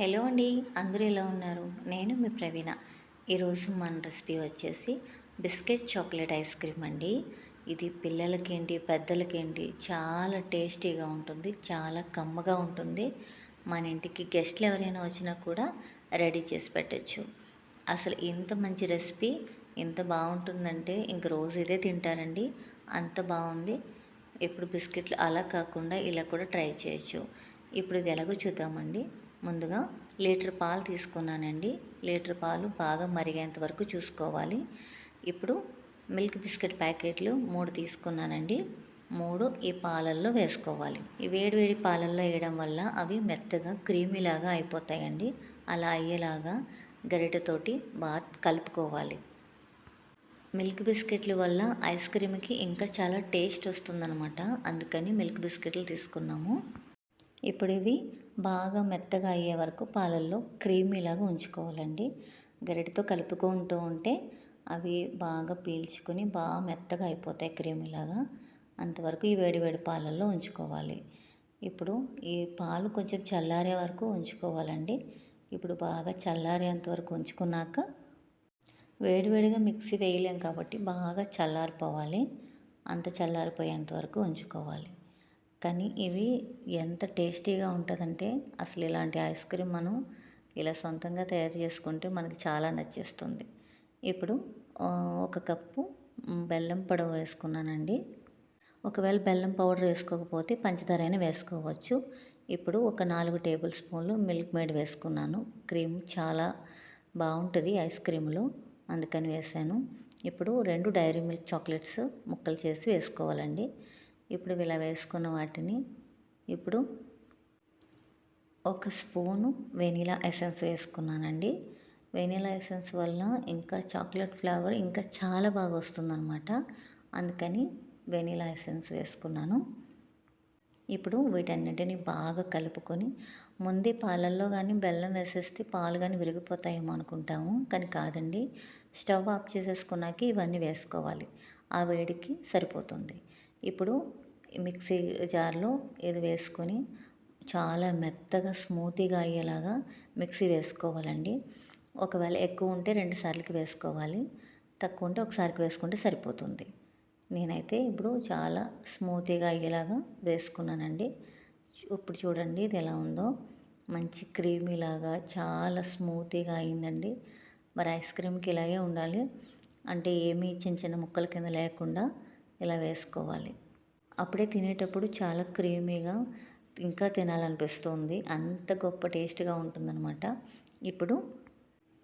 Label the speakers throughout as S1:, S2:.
S1: Hello అండి అందరూ ఎలా ఉన్నారు? నేను మీ ప్రవీణ. ఈరోజు మన రెసిపీ వచ్చేసి బిస్కెట్ చాక్లెట్ ఐస్ క్రీమ్ అండి. ఇది పిల్లలకేంటి పెద్దలకేంటి చాలా టేస్టీగా ఉంటుంది చాలా కమ్మగా ఉంటుంది. మన ఇంటికి గెస్ట్లు ఎవరైనా వచ్చినా కూడా రెడీ చేసి పెట్టచ్చు. అసలు ఇంత మంచి రెసిపీ ఎంత బాగుంటుందంటే ఇంక రోజు ఇదే తింటారండి. అంత బాగుంది. ఇప్పుడు బిస్కెట్లు అలా కాకుండా ఇలా కూడా ట్రై చేయొచ్చు. ఇప్పుడు ఇది ఎలాగో చూద్దామండి. ముందుగా లీటర్ పాలు తీసుకున్నానండి. లీటర్ పాలు బాగా మరిగేంత వరకు చూసుకోవాలి. ఇప్పుడు మిల్క్ బిస్కెట్ ప్యాకెట్లు మూడు తీసుకున్నానండి. మూడు ఈ పాలల్లో వేసుకోవాలి. ఈ వేడివేడి పాలల్లో వేయడం వల్ల అవి మెత్తగా క్రీమీలాగా అయిపోతాయండి. అలా అయ్యేలాగా గరిటెతోటి బాగా కలుపుకోవాలి. మిల్క్ బిస్కెట్ల వల్ల ఐస్ క్రీమ్కి ఇంకా చాలా టేస్ట్ వస్తుందన్నమాట. అందుకని మిల్క్ బిస్కెట్లు తీసుకున్నాము. ఇప్పుడు ఇవి బాగా మెత్తగా అయ్యే వరకు పాలల్లో క్రీమీలాగా ఉంచుకోవాలండి. గరిటతో కలుపుకుంటూ ఉంటే అవి బాగా పీల్చుకొని బాగా మెత్తగా అయిపోతాయి క్రీమీలాగా. అంతవరకు ఈ వేడివేడి పాలల్లో ఉంచుకోవాలి. ఇప్పుడు ఈ పాలు కొంచెం చల్లారే వరకు ఉంచుకోవాలండి. ఇప్పుడు బాగా చల్లారేంత వరకు ఉంచుకున్నాక వేడివేడిగా మిక్సీ వేయలేం కాబట్టి బాగా చల్లారిపోవాలి. అంత చల్లారిపోయేంత వరకు ఉంచుకోవాలి. కానీ ఇవి ఎంత టేస్టీగా ఉంటుందంటే అసలు ఇలాంటి ఐస్ క్రీమ్ మనం ఇలా సొంతంగా తయారు చేసుకుంటే మనకి చాలా నచ్చేస్తుంది. ఇప్పుడు ఒక కప్పు బెల్లం పొడవు వేసుకున్నానండి. ఒకవేళ బెల్లం పౌడర్ వేసుకోకపోతే పంచదార అయినా వేసుకోవచ్చు. ఇప్పుడు ఒక నాలుగు టేబుల్ స్పూన్లు మిల్క్ మేడ్ వేసుకున్నాను. క్రీమ్ చాలా బాగుంటుంది ఐస్ క్రీమ్లో అందుకని వేసాను. ఇప్పుడు రెండు డైరీ మిల్క్ చాక్లెట్స్ ముక్కలు చేసి వేసుకోవాలండి. ఇప్పుడు ఇలా వేసుకున్న వాటిని ఇప్పుడు ఒక స్పూను వెనీలా ఎసెన్స్ వేసుకున్నానండి. వెనీలా ఎసెన్స్ వల్ల ఇంకా చాక్లెట్ ఫ్లేవర్ ఇంకా చాలా బాగా వస్తుందన్నమాట. అందుకని వెనీలా ఎసెన్స్ వేసుకున్నాను. ఇప్పుడు వీటన్నిటిని బాగా కలుపుకొని ముందే పాలల్లో కానీ బెల్లం వేసేస్తే పాలు కానీ విరిగిపోతాయేమో అనుకుంటాము. కానీ కాదండి స్టవ్ ఆఫ్ చేసేసుకున్నాక ఇవన్నీ వేసుకోవాలి. ఆ వేడికి సరిపోతుంది. ఇప్పుడు మిక్సీ జార్లో ఇది వేసుకొని చాలా మెత్తగా స్మూతీగా అయ్యేలాగా మిక్సీ వేసుకోవాలండి. ఒకవేళ ఎక్కువ ఉంటే రెండు సార్లకి వేసుకోవాలి. తక్కువ ఉంటే ఒకసారికి వేసుకుంటే సరిపోతుంది. నేనైతే ఇప్పుడు చాలా స్మూతీగా అయ్యేలాగా వేసుకున్నానండి. ఇప్పుడు చూడండి ఇది ఎలా ఉందో. మంచి క్రీమీలాగా చాలా స్మూతీగా అయిందండి. మరి ఐస్ క్రీమ్కి ఇలాగే ఉండాలి. అంటే ఏమీ చిన్న చిన్న ముక్కల కింద లేకుండా ఇలా వేసుకోవాలి. అప్పుడే తినేటప్పుడు చాలా క్రీమీగా ఇంకా తినాలనిపిస్తుంది. అంత గొప్ప టేస్ట్గా ఉంటుందన్నమాట. ఇప్పుడు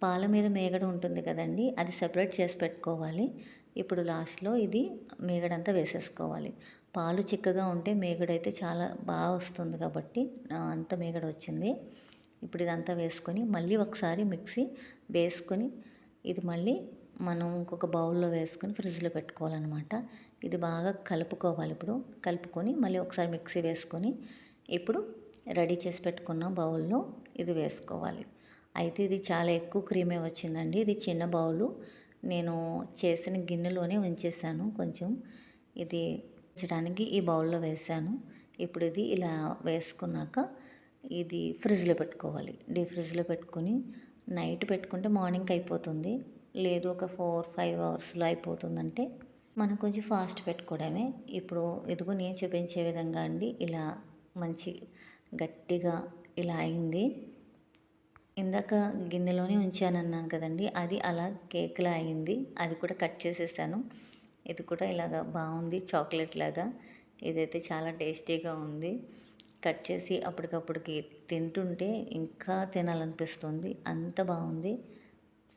S1: పాల మీద మేగడ ఉంటుంది కదండి అది సెపరేట్ చేసి పెట్టుకోవాలి. ఇప్పుడు లాస్ట్లో ఇది మేగడంతా వేసేసుకోవాలి. పాలు చిక్కగా ఉంటే మేగడైతే చాలా బాగా వస్తుంది కాబట్టి అంత మేగడ వచ్చింది. ఇప్పుడు ఇదంతా వేసుకొని మళ్ళీ ఒకసారి మిక్సీ వేసుకొని ఇది మళ్ళీ మనం ఇంకొక బౌల్లో వేసుకొని ఫ్రిడ్జ్లో పెట్టుకోవాలన్నమాట. ఇది బాగా కలుపుకోవాలి ఇప్పుడు. కలుపుకొని మళ్ళీ ఒకసారి మిక్సీ వేసుకొని ఇప్పుడు రెడీ చేసి పెట్టుకున్న బౌల్లో ఇది వేసుకోవాలి. అయితే ఇది చాలా ఎక్కువ క్రీమే వచ్చిందండి. ఇది చిన్న బౌలు. నేను చేసిన గిన్నెలోనే ఉంచేసాను కొంచెం. ఇది ఉంచడానికి ఈ బౌల్లో వేసాను. ఇప్పుడు ఇది ఇలా వేసుకున్నాక ఇది ఫ్రిడ్జ్లో పెట్టుకోవాలి. డీ ఫ్రిడ్జ్లో పెట్టుకొని నైట్ పెట్టుకుంటే మార్నింగ్ అయిపోతుంది. లేదు ఒక ఫోర్ ఫైవ్ అవర్స్లో అయిపోతుందంటే మనం కొంచెం ఫాస్ట్ పెట్టుకోవడమే. ఇప్పుడు ఇదిగో నేను చూపించే విధంగా అండి ఇలా మంచి గట్టిగా ఇలా అయింది. ఇందాక గిన్నెలోనే ఉంచానన్నాను కదండి అది అలా కేక్లా అయింది. అది కూడా కట్ చేసేసాను. ఇది కూడా ఇలాగా బాగుంది చాక్లెట్ లాగా. ఇదైతే చాలా టేస్టీగా ఉంది. కట్ చేసి అప్పటికప్పటికి తింటుంటే ఇంకా తినాలనిపిస్తుంది. అంత బాగుంది.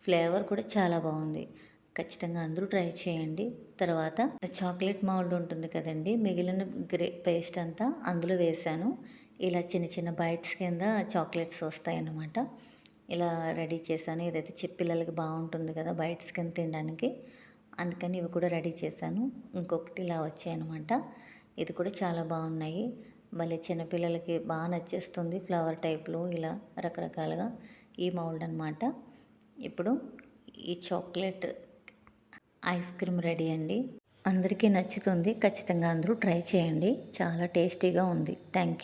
S1: ఫ్లేవర్ కూడా చాలా బాగుంది. ఖచ్చితంగా అందరూ ట్రై చేయండి. తర్వాత చాక్లెట్ మౌల్డ్ ఉంటుంది కదండి మిగిలిన గ్రే పేస్ట్ అంతా అందులో వేసాను ఇలా చిన్న చిన్న బైట్స్ కింద చాక్లెట్స్ వస్తాయన్నమాట. ఇలా రెడీ చేశాను. ఇదైతే చిప్పిల్లలకి బాగుంటుంది కదా బైట్స్ కింద తినడానికి అందుకని ఇవి కూడా రెడీ చేశాను. ఇంకొకటి ఇలా వచ్చాయి అనమాట ఇది కూడా చాలా బాగున్నాయి. మళ్ళీ చిన్నపిల్లలకి బాగా నచ్చేస్తుంది ఫ్లవర్ టైప్లో ఇలా రకరకాలుగా ఈ మౌల్డ్ అనమాట ఇప్పుడు ఈ చాక్లెట్ ఐస్ క్రీమ్ రెడీ అండి. అందరికీ నచ్చుతుంది. ఖచ్చితంగా అందరూ ట్రై చేయండి. చాలా టేస్టీగా ఉంది. Thank you